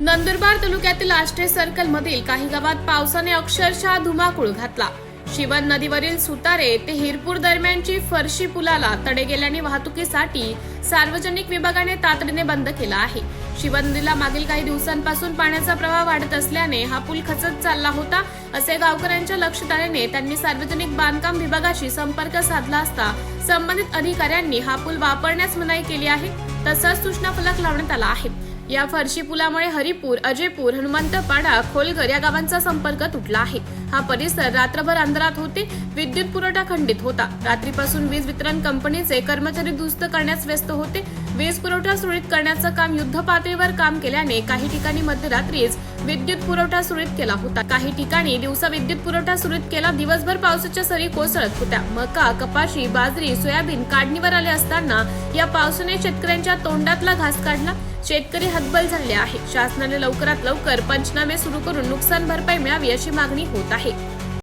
नंदुरबार तालुक्यातील आष्टे सर्कल मधील काही गावात पावसाने अक्षरशः धुमाकूळ घातला. शिवन नदीवरील सुतारे ते हिरपूर दरम्यानची फरशी पुलाला तडे गेल्याने वाहतुकीसाठी सार्वजनिक विभागाने तातडीने बंद केला आहे. शिवन नदीला मागील काही दिवसांपासून पाण्याचा प्रवाह वाढत असल्याने हा पूल खचत चालला होता असे गावकऱ्यांच्या लक्षात आल्याने त्यांनी सार्वजनिक बांधकाम विभागाशी संपर्क साधला असता संबंधित अधिकाऱ्यांनी हा पूल वापरण्यास मनाई केली आहे. तसाच सूचना फलक लावण्यात आला आहे. या फरशी पुलामुळे हरिपूर अजयपूर हनुमंतपाडा खोलगर या गावांचा संपर्क तुटला आहे. हा परिसर रात्रभर अंधारात होते विद्युत पुरवठा खंडित होता. रात्रीपासून वीज वितरण कंपनीचे कर्मचारी दुरुस्त करण्यास व्यस्त होते. वीज पुरवठा सुरळीत करण्याचं काम युद्ध पातळीवर काम केल्याने काही ठिकाणी मध्यरात्रीच विद्युत पुरवठा सुरळीत केला होता. काही ठिकाणी दिवसा विद्युत पुरवठा सुरळीत केला दिवसभर पावसाच्या सरी कोसळत होत्या. मका कपाशी बाजरी सोयाबीन काढणीवर आले असताना या पावसाने शेतकऱ्यांच्या तोंडातला घास काढला. शेतकरी हतबल झाले आहे शासनाने लवकरात लवकर पंचनामे सुरू करून नुकसान भरपाई मिळावी अशी मागणी होत आहे.